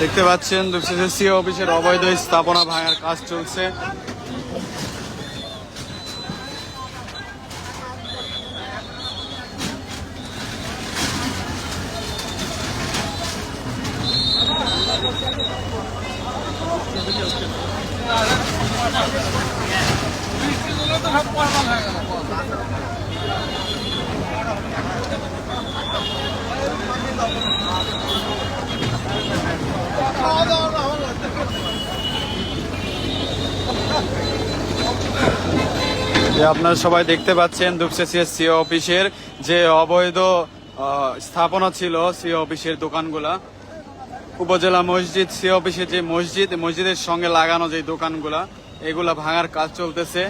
দেখতে পাচ্ছেন দুঃখ অফিসের অবৈধ স্থাপনা ভাঙার কাজ চলছে। আপনারা সবাই দেখতে পাচ্ছেন দুপসেসিয়া সিও অফিসের যে অবৈধ স্থাপনা ছিল সিও অফিসের দোকানগুলা। উপজেলা মসজিদ, সিও অফিসের যে মসজিদ মসজিদের সঙ্গে লাগানো যে দোকানগুলা, এগুলা ভাঙার কাজ চলতেছে।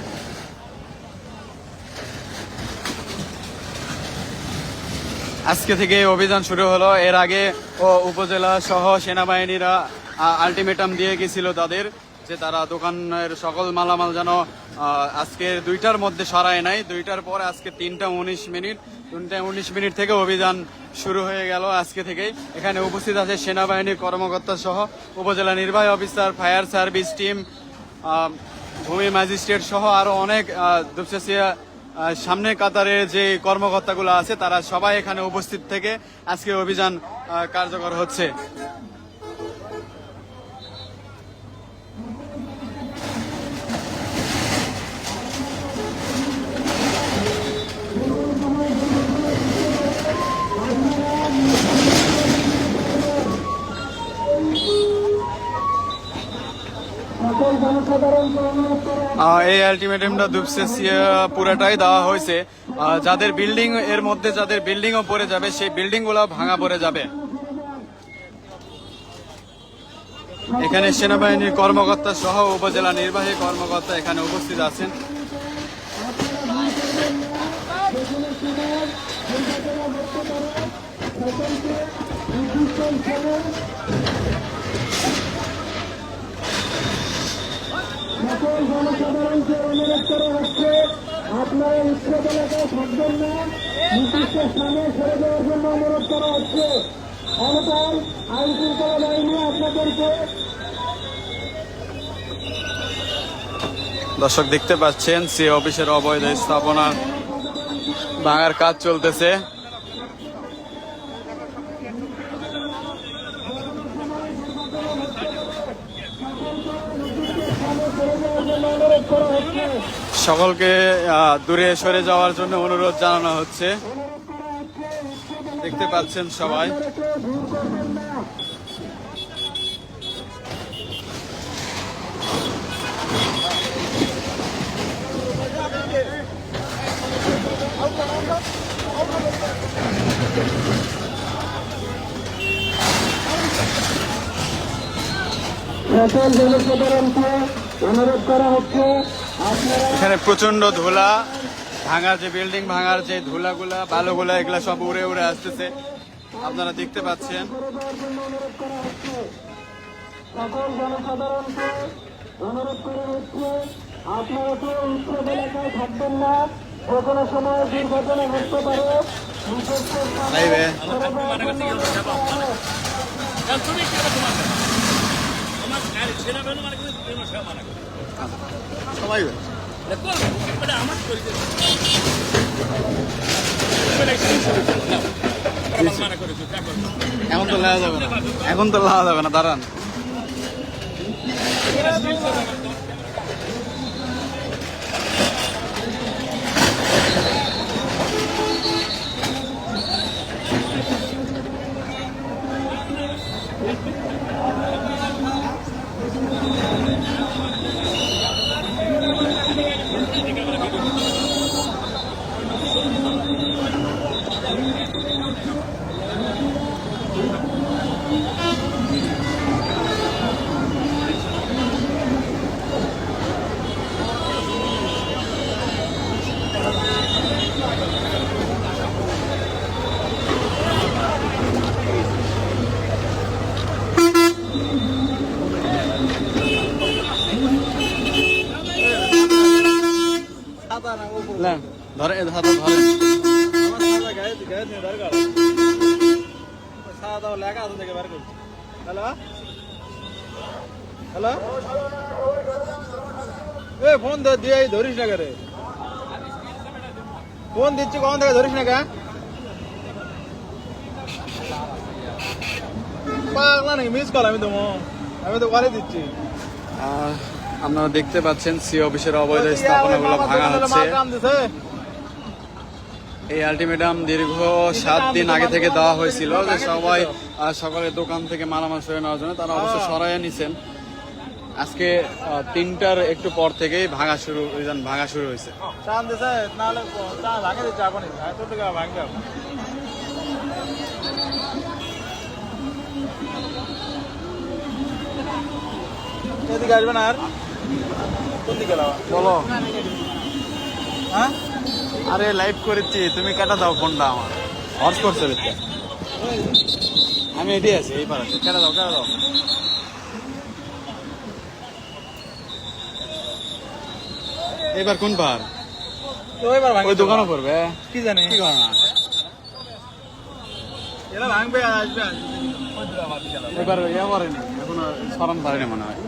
আজকে থেকে অভিযান শুরু হলো। এর আগে ও উপজেলা সহ সেনাবাহিনীরা আলটিমেটাম দিয়ে গেছিল তাদের, যে তারা দোকানের সকল মালামাল যেন আজকে দুইটার মধ্যে সরায় নাই। দুইটার পর আজকে তিনটা উনিশ মিনিট। তিনটা উনিশ মিনিট থেকে অভিযান শুরু হয়ে গেল আজকে থেকেই। এখানে উপস্থিত আছে সেনাবাহিনীর কর্মকর্তা সহ উপজেলা নির্বাহী অফিসার, ফায়ার সার্ভিস টিম ভূমি ম্যাজিস্ট্রেট সহ আরও অনেক দুপচাচিয়া সামনে কাতারে যে কর্মকর্তাগুলো আছে, তারা সবাই এখানে উপস্থিত থেকে আজকে অভিযান কার্যকর হচ্ছে। এই আলটিমেটামটা দুপসেসিয়া পুরাটাই দেওয়া হয়েছে। যাদের বিল্ডিং এর মধ্যে যাদের বিল্ডিংও পড়ে যাবে, সেই বিল্ডিংগুলো ভাঙা পড়ে যাবে। এখানে সেনাবাহিনীর কর্মকর্তা সহ উপজেলা নির্বাহী কর্মকর্তা এখানে উপস্থিত আছেন। সকল জনসাধারণকে অনুরোধ করা হচ্ছে, আপনারা এলাকায় থাকবেন না, নির্দিষ্ট স্থানে সরে যাওয়ার জন্য অনুরোধ করা হচ্ছে। আইন শৃঙ্খলা বাহিনী আপনাদেরকে দর্শক দেখতে পাচ্ছেন, সি অফিসের অবৈধ স্থাপনা ভাঙার কাজ চলতেছে। সকলকে দূরে সরে যাওয়ার জন্য অনুরোধ জানানো হচ্ছে। দেখতে পাচ্ছেন সবাই। অনুরোধ করা হচ্ছে। এখানে প্রচণ্ড ধুলা ভাঙার যে বিল্ডিং ভাঙার যে ধুলাগুলা বালুগুলা এগুলা সব উড়ে উড়ে আসতেছে। আপনারা দেখতে পাচ্ছেন। আপনারা এলাকায় থাকবেন না। যে কোনো সময় দুর্ঘটনা ঘটতে পারে। করা হচ্ছে। সবাই এখন তো লাগা যাবে না। এখন তো লাগা যাবে না দাঁড়ান। নেন, ধরে। হাতে আছে দেখে বার করছি। হ্যালো? হ্যালো? এ ফোন দিয়ে ধরিস না রে ফোন দিচ্ছি কখন থেকে ধরিস না কা? পাগলা নাকি মিস কল আমি তো আমি তো কলে দিচ্ছি। আপনারা দেখতে পাচ্ছেন সি অফিসের অবৈধ স্থাপনাগুলো ভাঙা হচ্ছে। এই আলটিমেটাম দীর্ঘ সাত দিন আগে থেকে দেওয়া হয়েছিল যে সবাই সকালে দোকান থেকে মালামাল সরে নেওয়ার জন্য তারা অবশ্য সরাইয়া নিছেন। আজকে তিনটার একটু পর থেকেই ভাঙা শুরু ভাঙা শুরু হয়েছে। এদিকে আসবে আর? কোন দিকে বলো। হ্যাঁ? আরে লাইভ করেছি তুমি কেটা দাও ফোনটা আমার। হর্স করছে আমি এটি আছি এই পারে কেটা দাও কেটা দাও। এবার কোন পার ওই দোকানও করবে? কি জানি। কি করে না। এবার ইয়ে করেনি এখনও সরান পারেনি মনে হয়।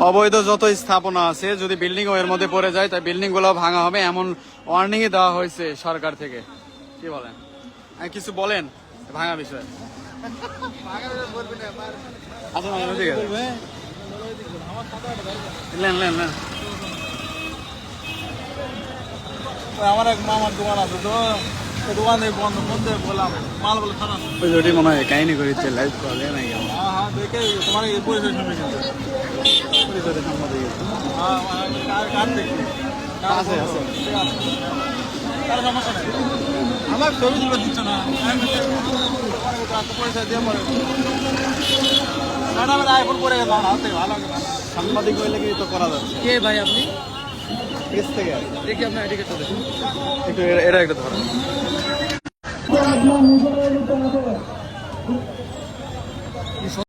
অবৈধ যত স্থাপনা আছে যদি বিল্ডিং এর মধ্যে পড়ে যায় তাই বিল্ডিংগুলো ভাঙা হবে এমন ওয়ার্নিং দেওয়া হয়েছে সরকার থেকে। কি বলেন? হ্যাঁ, কিছু বলেন ভাঙা বিষয়ে। আচ্ছা। লেন লেন লেন আমার এক মামার দোকান আছে তো দোকান বন্ধ মধ্যে বললাম মাল বলে খারাপ ওই যে মনে হয় কাহিনী করেছে লাইভ করে নাই কেমন হ্যাঁ হ্যাঁ দেখে তোমার এই পরিচয় কিন্তু পরিচয় সম্মতি গেছে। হ্যাঁ কার কার দেখি আছে, আমার ছবি তুলে দিচ্ছ না। পয়সা দিয়ে পরে ম্যাডামের আইফোন পরে গেছে আমার থেকে ভালো লাগে না। সাংবাদিক হইলে কি তো করা যাচ্ছে। কে ভাই আপনি? পেজ থেকে। দেখি আপনার আইডি কার্ডটা দেখুন একটু এটা- এটা একটু ধরো।